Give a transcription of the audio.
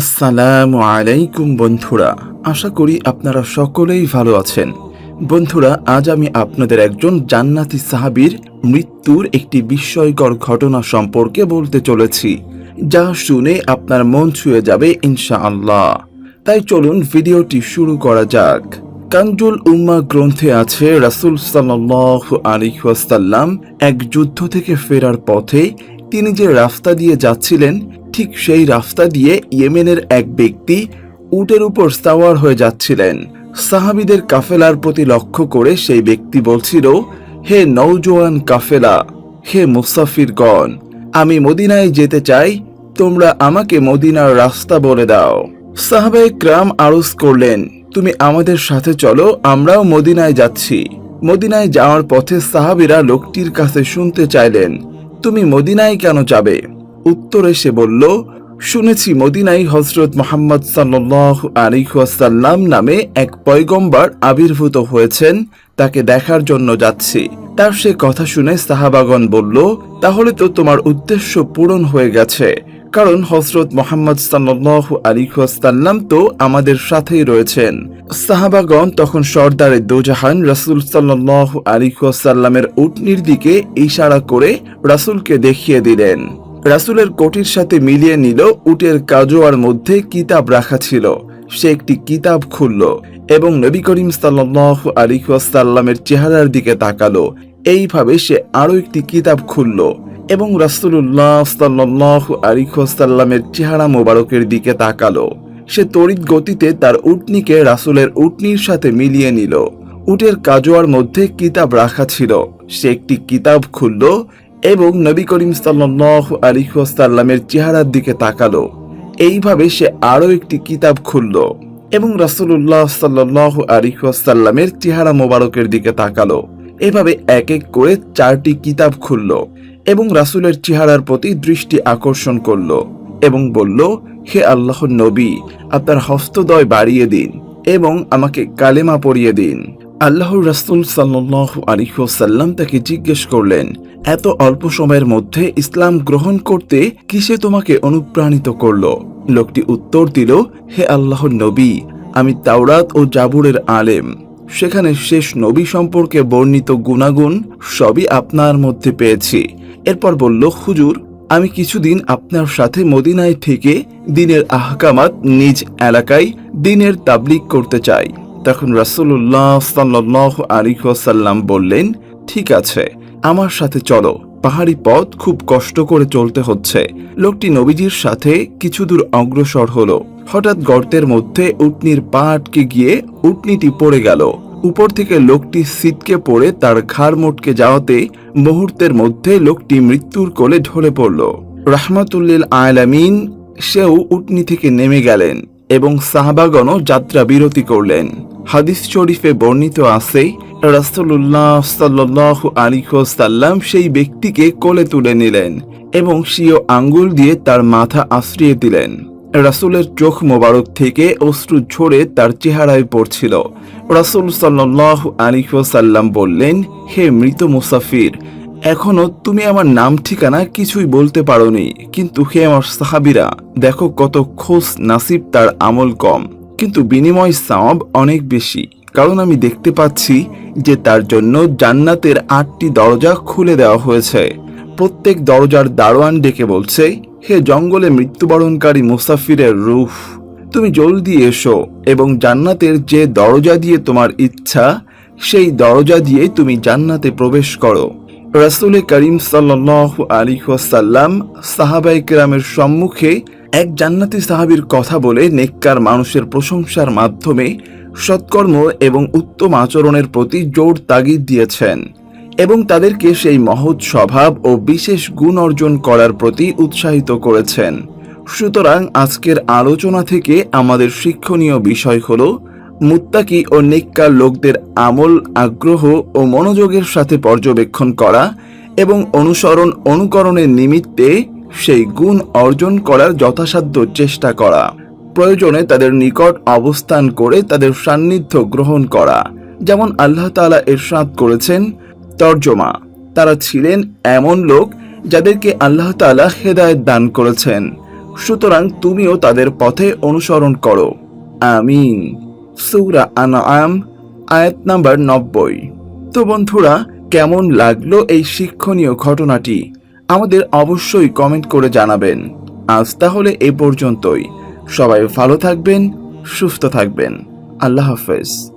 আসসালামু আলাইকুম বন্ধুরা, আশা করি আপনারা সকলেই ভালো আছেন। বন্ধুরা, আজ আমি আপনাদের একজন জান্নাতি সাহাবীর মৃত্যুর একটি বিস্ময়কর ঘটনা সম্পর্কে বলতে চলেছি, যা শুনে আপনার মন ছুঁয়ে যাবে ইনশাআল্লাহ। তাই চলুন ভিডিওটি শুরু করা যাক। কাঞ্জুল উম্মা গ্রন্থে আছে, রাসূল সাল্লাল্লাহু আলাইহি ওয়াসাল্লাম এক যুদ্ধ থেকে ফেরার পথে তিনি যে রাস্তা দিয়ে যাচ্ছিলেন ঠিক সেই রাস্তা দিয়ে ইয়েমেনের এক ব্যক্তি উটের উপর সাওয়ার হয়ে যাচ্ছিলেন। সাহাবিদের কাফেলার প্রতি লক্ষ্য করে সেই ব্যক্তি বলছিল, হে নৌজোয়ান কাফেলা, হে মুসাফিরগণ, আমি মদিনায় যেতে চাই, তোমরা আমাকে মদিনার রাস্তা বলে দাও। সাহাবে ক্রাম আরজ করলেন, তুমি আমাদের সাথে চলো, আমরাও মদিনায় যাচ্ছি। মদিনায় যাওয়ার পথে সাহাবিরা লোকটির কাছে শুনতে চাইলেন, তুমি মদিনায় কেন যাবে? উত্তরে সে বলল, শুনেছি মদিনাই হজরত মোহাম্মদ সাল্লাহ আলিহাসাল্লাম নামে এক পয়গম্বর আবির্ভূত হয়েছেন, তাকে দেখার জন্য যাচ্ছি। তার সে কথা শুনে সাহাবাগন বলল, তাহলে তো তোমার উদ্দেশ্য পূরণ হয়ে গেছে, কারণ হজরত মোহাম্মদ সাল্লাহ আলিহাসাল্লাম তো আমাদের সাথেই রয়েছেন। সাহাবাগন তখন সর্দারে দোজাহান রাসুল সাল্লাহ আলিহাসাল্লামের উটনির দিকে ইশারা করে রাসুলকে দেখিয়ে দিলেন। রাসুলের কোটির সাথে মিলিয়ে নিল উটের কাজোয়ার মধ্যে কিতাব রাখা ছিল। সে একটি কিতাব খুলল এবং নবী করিম সাল্লাহ আলিহাসাল্লামের চেহারার দিকে তাকালো। এইভাবে সে আরও একটি কিতাব খুলল এবং রাসুল্লাহ সাল্লাহ আলিহাসাল্লামের চেহারা মোবারকের দিকে তাকালো। সে তড়িৎ গতিতে তার উটনিকে রাসুলের উটনির সাথে মিলিয়ে নিল। উটের কাজোয়ার মধ্যে কিতাব রাখা ছিল। সে একটি কিতাব খুলল এবং নবী করিম সাল্লাহ আলিহাসাল্লামের চেহারার দিকে তাকালো। এইভাবে সে আরও একটি কিতাব খুলল এবং রাসুল্লাহ সাল্লাহ আলিহাসাল্লামের চেহারা মোবারকের দিকে তাকালো। এভাবে এক এক করে চারটি কিতাব খুলল এবং রাসুলের চেহারার প্রতি দৃষ্টি আকর্ষণ করল এবং বলল, হে আল্লাহ নবী, আপনার হস্তদয় বাড়িয়ে দিন এবং আমাকে কালেমা পরিয়ে দিন। আল্লাহর রাসুল সাল্লাহ আলিহাসাল্লাম তাকে জিজ্ঞেস করলেন, এত অল্প সময়ের মধ্যে ইসলাম গ্রহণ করতে কিসে তোমাকে অনুপ্রাণিত করল? লোকটি উত্তর দিল, হে আল্লাহর নবী, আমি তাওরাত ও জাবুরের আলেম। সেখানে শেষ নবী সম্পর্কে বর্ণিত গুণাগুণ সবই আপনার মধ্যে পেয়েছি। এরপর বলল, হুজুর, আমি কিছুদিন আপনার সাথে মদিনায় থেকে দিনের আহকামাত নিজ এলাকায় দিনের তাবলিক করতে চাই। তখন রাসুল্লাহ সাল্লাহ আলিহাসাল্লাম বললেন, ঠিক আছে, আমার সাথে চলো। পাহাড়ি পথ খুব কষ্ট করে চলতে হচ্ছে। লোকটি নবীজির সাথে কিছু দূর অগ্রসর হলো। হঠাৎ গর্তের মধ্যে উটনির পা আটকে গিয়ে উটনিটি পড়ে গেল। উপর থেকে লোকটি সিটকে পড়ে তার ঘাড় মোটকে যাওয়াতে মুহূর্তের মধ্যে লোকটি মৃত্যুর কোলে ঢলে পড়ল। রাহমাতুল্লিল আলামিন সেও উটনি থেকে নেমে গেলেন এবং সাহাবাগণও যাত্রা বিরতি করলেন। হাদিস শরীফে বর্ণিত আছে রাসুল্লাহ সাল্লাহ আলিহাল্লাম সেই ব্যক্তিকে কোলে তুলে নিলেন এবং সিও আঙ্গুল দিয়ে তার মাথা আশ্রিয়ে দিলেন। রাসুলের চোখ মোবারক থেকে অশ্রু ঝরে তার চেহারায় পড়ছিল। রাসুল সাল্লাহ আলিহাল্লাম বললেন, হে মৃত মুসাফির, এখনও তুমি আমার নাম ঠিকানা কিছুই বলতে পারোনি, কিন্তু হে আমার সাহাবিরা, দেখো কত খোঁজ নাসিব তার আমল কম। কিন্তু বিনিময় সাওয়াব অনেক বেশি। কারণ আমি দেখতে পাচ্ছি যে তার জন্য জান্নাতের আটটি দরজা খুলে দেওয়া হয়েছে। প্রত্যেক দরজার দারোয়ান ডেকে বলছে, হে জঙ্গলে মৃত্যুবরণকারী মুসাফিরের রুফ তুমি জলদি এসো এবং জান্নাতের যে দরজা দিয়ে তোমার ইচ্ছা, সেই দরজা দিয়ে তুমি জান্নাতে প্রবেশ করো। রাসুল করিম সাল্লাহ আলিহাসাল্লাম সাহাবাই কেরামের সম্মুখে এক জান্নাতি সাহাবির কথা বলে নেককার মানুষের প্রশংসার মাধ্যমে সৎকর্ম এবং উত্তম আচরণের প্রতি জোর তাগিদ দিয়েছেন এবং তাদেরকে সেই মহৎ স্বভাব ও বিশেষ গুণ অর্জন করার প্রতি উৎসাহিত করেছেন। সুতরাং আজকের আলোচনা থেকে আমাদের শিক্ষণীয় বিষয় হল, মুত্তাকি ও নেককার লোকদের আমল, আগ্রহ ও মনোযোগের সাথে পর্যবেক্ষণ করা এবং অনুসরণ, অনুকরণের নিমিত্তে সেই গুণ অর্জন করার যথাসাধ্য চেষ্টা করা। প্রয়োজনে তাদের নিকট অবস্থান করে তাদের সান্নিধ্য গ্রহণ করা। যেমন আল্লাহ তাআলা এরশাদ করেছেন, তর্জমা, তারা ছিলেন এমন লোক যাদেরকে আল্লাহ তাআলা হেদায়েত দান করেছেন। সুতরাং তুমিও তাদের পথে অনুসরণ করো। আমিন। সূরা আনআম, আয়াত নাম্বার নব্বই। তো বন্ধুরা, কেমন লাগল এই শিক্ষণীয় ঘটনাটি? আমাদের অবশ্যই কমেন্ট করে জানাবেন। আজ তাহলে এ পর্যন্তই। সবাই ভালো থাকবেন, সুস্থ থাকবেন। আল্লাহ হাফেজ।